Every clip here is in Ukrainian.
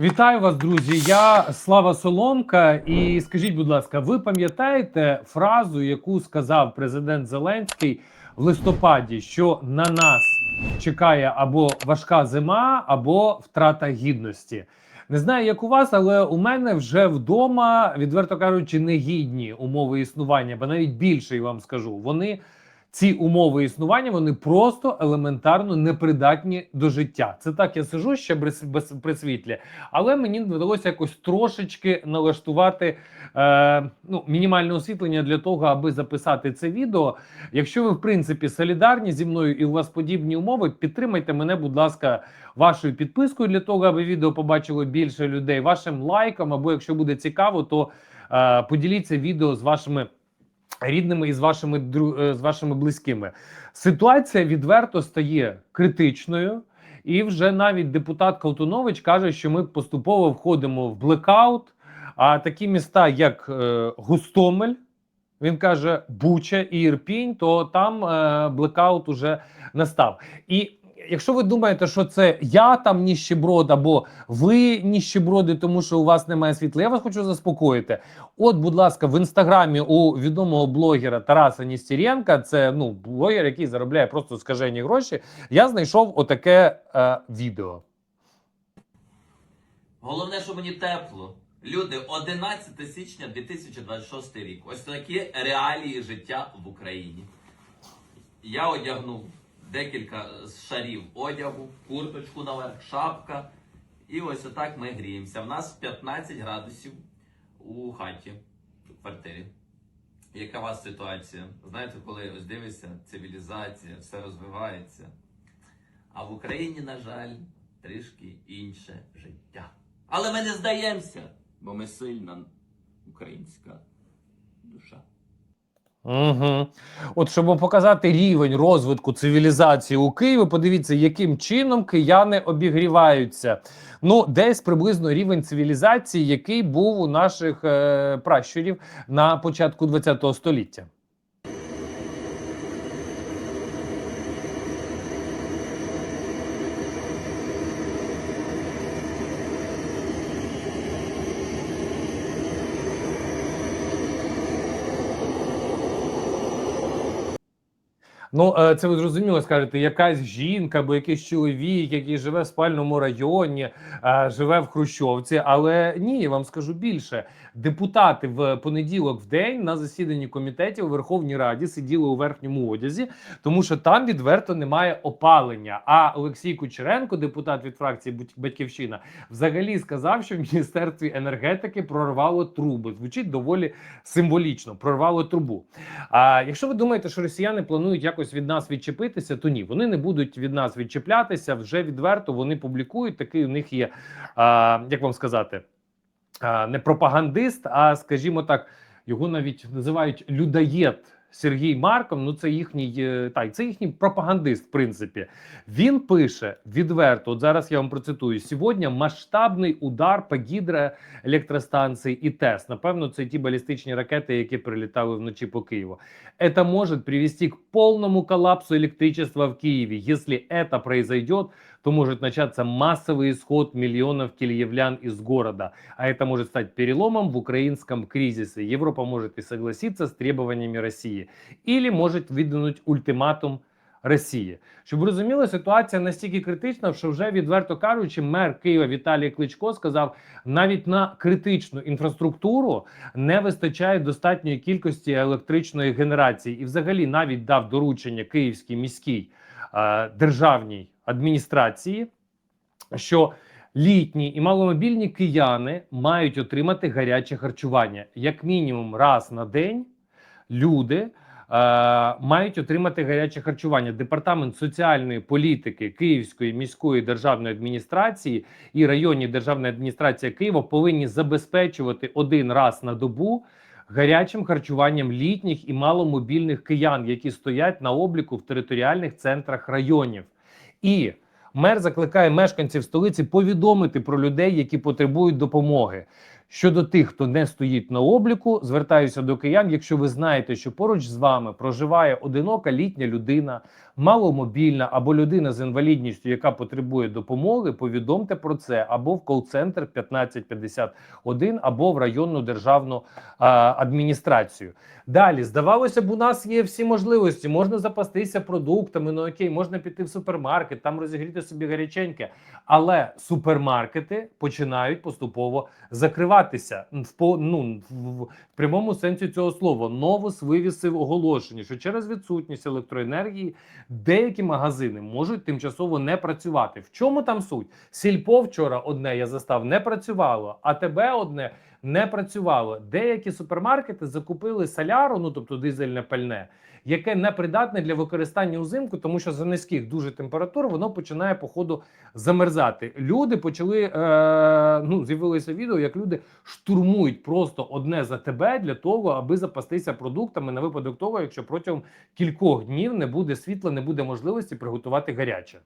Вітаю вас, друзі. Я Слава Соломка. І скажіть, будь ласка, ви пам'ятаєте фразу, яку сказав президент Зеленський в листопаді, що на нас чекає або важка зима, або втрата гідності? Не знаю, як у вас, але у мене вже вдома, відверто кажучи, негідні умови існування, бо навіть більше я вам скажу. Вони ці умови існування вони просто елементарно непридатні до життя. Це так, я сижу ще при світлі, але мені вдалося якось трошечки налаштувати е, ну, мінімальне освітлення для того, аби записати це відео. Якщо ви в принципі солідарні зі мною і у вас подібні умови, підтримайте мене, будь ласка, вашою підпискою для того, аби відео побачило більше людей, вашим лайком, або якщо буде цікаво, то е, поділіться відео з вашими рідними і з вашими е, з вашими близькими. Ситуація відверто стає критичною, і вже навіть депутат Колтунович каже, що ми поступово входимо в блекаут. А такі міста, як е, Гостомель, він каже, Буча і Ірпінь, то там е, блекаут уже настав. І якщо ви думаєте, що це я там ніщеброд, або ви ніщеброди, тому що у вас немає світла, я вас хочу заспокоїти. От, будь ласка, в інстаграмі у відомого блогера Тараса Ністеренка, це ну блогер, який заробляє просто скажені гроші. Я знайшов отаке е, відео. Головне, що мені тепло. Люди, 11 січня 2026 рік. Ось такі реалії життя в Україні. Я одягнув декілька шарів одягу, курточку наверх, шапка. І ось отак ми гріємося. В нас 15 градусів у хаті, в квартирі. Яка у вас ситуація? Знаєте, коли ось дивишся, цивілізація, все розвивається. А в Україні, на жаль, трішки інше життя. Але ми не здаємося, бо ми сильна українська душа. Угу. От щоб показати рівень розвитку цивілізації у Києві, подивіться, яким чином кияни обігріваються. Ну, десь приблизно рівень цивілізації, який був у наших е, пращурів на початку ХХ століття. Ну, е, це ви зрозуміло, скажете, якась жінка або якийсь чоловік, який живе в спальному районі, е, живе в Хрущовці. Але ні, я вам скажу більше. Депутати в понеділок в день на засіданні комітетів у Верховній Раді сиділи у верхньому одязі, тому що там відверто немає опалення. А Олексій Кучеренко, депутат від фракції Батьківщина, взагалі сказав, що в міністерстві енергетики прорвало труби. Звучить доволі символічно. Прорвало трубу. А якщо ви думаєте, що росіяни планують якось від нас відчепитися, то ні, вони не будуть від нас відчеплятися. Вже відверто вони публікують. Такий у них є, а, як вам сказати, а, не пропагандист, а скажімо так, його навіть називають людоєд. Сергій Марков, ну це їхній е, так, це їхній пропагандист. В принципі, він пише відверто. От зараз я вам процитую: сьогодні масштабний удар по гідроелектростанції і ТЕС. Напевно, це ті балістичні ракети, які прилітали вночі по Києву. Это может привести к полному коллапсу электричества в Киеве. Если это произойдет, то может начаться массовый исход миллионов киевлян из города. А это может стать переломом в украинском кризисе. Европа может и согласиться с требованиями России. Или может выдвинуть ультиматум Росії. Щоб розуміли, ситуація настільки критична, що вже відверто кажучи, мер Києва Віталій Кличко сказав, навіть на критичну інфраструктуру не вистачає достатньої кількості електричної генерації, і взагалі навіть дав доручення Київській міській е, державній адміністрації, що літні і маломобільні кияни мають отримати гаряче харчування як мінімум раз на день. Люди е, мають отримати гаряче харчування. Департамент соціальної політики Київської міської державної адміністрації і районні державної адміністрації Києва повинні забезпечувати один раз на добу гарячим харчуванням літніх і маломобільних киян, які стоять на обліку в територіальних центрах районів. І мер закликає мешканців столиці повідомити про людей, які потребують допомоги. Щодо тих, хто не стоїть на обліку, звертаюся до киян. Якщо ви знаєте, що поруч з вами проживає одинока літня людина, маломобільна або людина з інвалідністю, яка потребує допомоги, повідомте про це або в кол-центр 1551, або в районну державну а, адміністрацію. Далі здавалося б, у нас є всі можливості. Можна запастися продуктами. Ну окей, можна піти в супермаркет, там розігріти собі гаряченьке. Але супермаркети починають поступово закриватися в ну в, прямому сенсі цього слова. Новус вивісив оголошення, що через відсутність електроенергії деякі магазини можуть тимчасово не працювати. В чому там суть? Сільпо вчора одне я застав не працювало, а тебе одне не працювало. Деякі супермаркети закупили соляру, ну тобто дизельне пальне, яке не придатне для використання узимку, тому що за низьких дуже температур воно починає по ходу замерзати. Люди почали е, ну з'явилося відео, як люди штурмують просто одне за тебе для того, аби запастися продуктами на випадок того, якщо протягом кількох днів не буде світла, не буде можливості приготувати гаряче.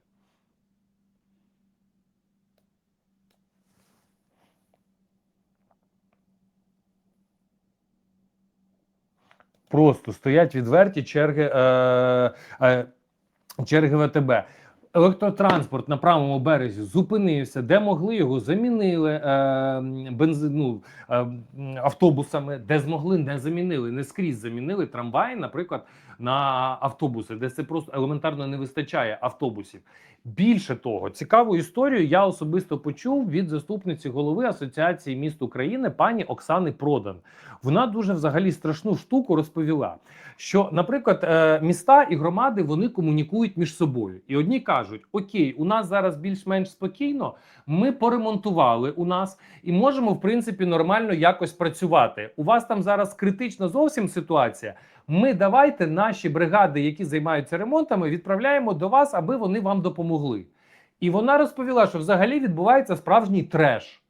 Просто стоять відверті черги, е, е, черги ВТБ. Електротранспорт на правому березі зупинився, де могли його замінили е, бензину е, автобусами, де змогли, не замінили, не скрізь замінили трамваї, наприклад, на автобуси, де це просто елементарно не вистачає автобусів. Більше того, цікаву історію я особисто почув від заступниці голови Асоціації міст України пані Оксани Продан. Вона дуже взагалі страшну штуку розповіла. Що, наприклад, е, міста і громади вони комунікують між собою, і одні кажуть: Окей, у нас зараз більш-менш спокійно, ми поремонтували у нас і можемо в принципі нормально якось працювати. У вас там зараз критична зовсім ситуація. Ми давайте наші бригади, які займаються ремонтами, відправляємо до вас, аби вони вам допомогли. І вона розповіла, що взагалі відбувається справжній треш.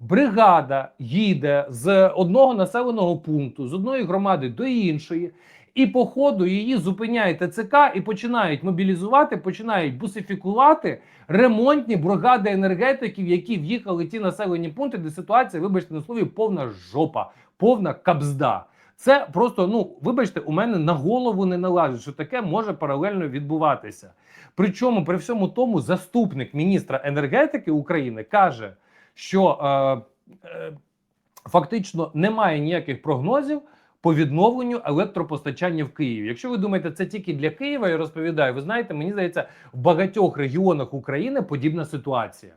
Бригада їде з одного населеного пункту, з одної громади до іншої, і по ходу її зупиняє ТЦК і починають мобілізувати, починають бусифікувати ремонтні бригади енергетиків, які в'їхали ті населені пункти, де ситуація, вибачте на слові, повна жопа, повна кабзда. Це просто, ну вибачте, у мене на голову не налазить, що таке може паралельно відбуватися. Причому при всьому тому заступник міністра енергетики України каже, що е, е, фактично немає ніяких прогнозів по відновленню електропостачання в Києві. Якщо ви думаєте, це тільки для Києва, я розповідаю, ви знаєте, мені здається, в багатьох регіонах України подібна ситуація.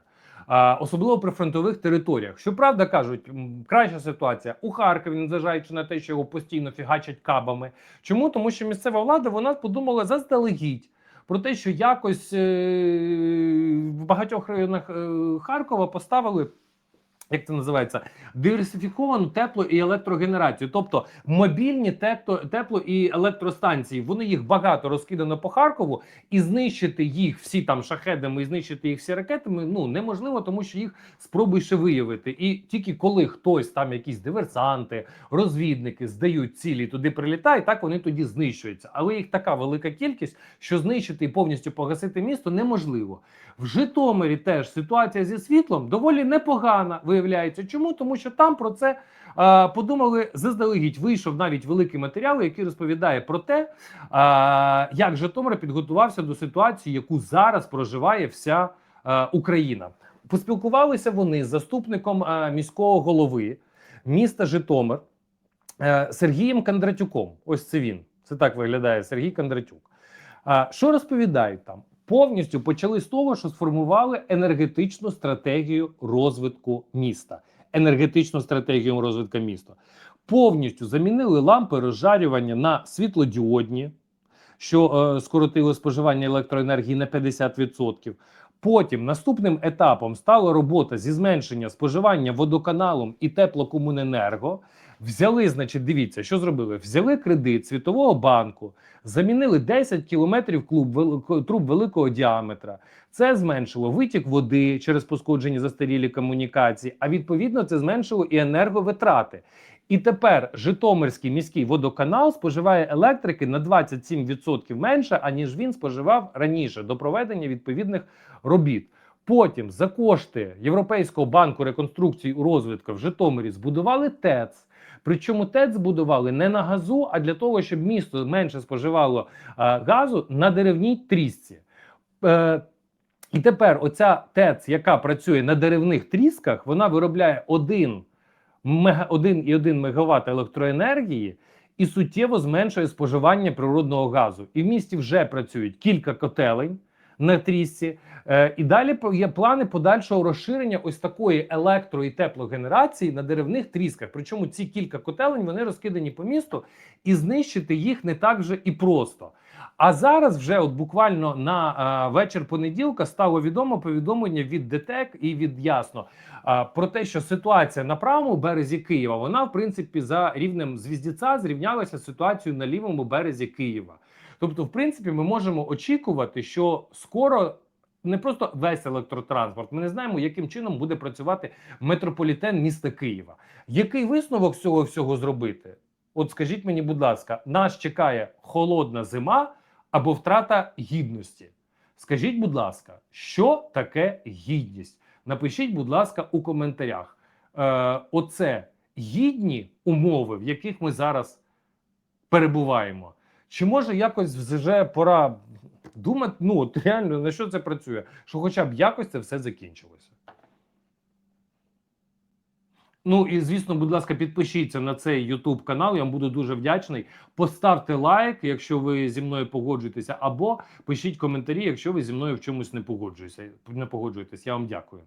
Особливо при фронтових територіях. Щоправда, кажуть, краща ситуація у Харкові, незважаючи на те, що його постійно фігачать кабами. Чому? Тому що місцева влада вона подумала заздалегідь про те, що якось е- в багатьох районах е- Харкова поставили. Як це називається диверсифіковану тепло і електрогенерацію, тобто мобільні тепло, тепло і електростанції. Вони їх багато розкидано по Харкову, і знищити їх всі там шахедами, і знищити їх всі ракетами ну неможливо, тому що їх спробуй ще виявити. І тільки коли хтось там, якісь диверсанти, розвідники здають цілі, туди прилітає, так вони тоді знищуються. Але їх така велика кількість, що знищити і повністю погасити місто неможливо. В Житомирі теж ситуація зі світлом доволі непогана. Виявляється, чому тому, що там про це е, подумали заздалегідь. Вийшов навіть великий матеріал, який розповідає про те, е, як Житомир підготувався до ситуації, яку зараз проживає вся е, Україна. Поспілкувалися вони з заступником е, міського голови міста Житомир е, Сергієм Кондратюком. Ось це він. Це так виглядає Сергій Кондратюк. Що розповідають там? Повністю почали з того, що сформували енергетичну стратегію розвитку міста. Енергетичну стратегію розвитку міста. Повністю замінили лампи розжарювання на світлодіодні, що е, скоротило споживання електроенергії на 50%. Потім наступним етапом стала робота зі зменшення споживання водоканалом і теплокомуненерго. Взяли, значить, дивіться, що зробили? Взяли кредит Світового банку, замінили 10 кілометрів клуб труб великого діаметра. Це зменшило витік води через пошкоджені застарілі комунікації, а відповідно це зменшило і енерговитрати. І тепер Житомирський міський водоканал споживає електрики на 27% менше, аніж він споживав раніше до проведення відповідних робіт. Потім за кошти Європейського банку реконструкції і розвитку в Житомирі збудували ТЕЦ. Причому ТЕЦ збудували не на газу, а для того, щоб місто менше споживало е, газу на деревній трісці. Е, і тепер оця ТЕЦ, яка працює на деревних трісках, вона виробляє 1, мега, 1,1 МВт електроенергії і суттєво зменшує споживання природного газу. І в місті вже працюють кілька котелень на трісці. Е, і далі є плани подальшого розширення ось такої електро і теплогенерації на деревних трісках. Причому ці кілька котелень вони розкидані по місту, і знищити їх не так вже і просто. А зараз вже от буквально на е, вечір понеділка стало відомо повідомлення від ДТЕК і від Ясно е, про те, що ситуація на правому березі Києва вона в принципі за рівнем звіздіця зрівнялася з ситуацією на лівому березі Києва. Тобто, в принципі, ми можемо очікувати, що скоро. Не просто весь електротранспорт. Ми не знаємо, яким чином буде працювати метрополітен міста Києва. Який висновок цього всього зробити? От скажіть мені, будь ласка, нас чекає холодна зима або втрата гідності. Скажіть, будь ласка, що таке гідність? Напишіть, будь ласка, у коментарях. Е, оце гідні умови, в яких ми зараз перебуваємо. Чи може якось вже пора думати, ну от реально на що це працює? Що хоча б якось це все закінчилося? Ну і звісно, будь ласка, підпишіться на цей YouTube канал. Я вам буду дуже вдячний. Поставте лайк, якщо ви зі мною погоджуєтеся, або пишіть коментарі, якщо ви зі мною в чомусь не погоджуєтеся. Не погоджуєтесь. Я вам дякую.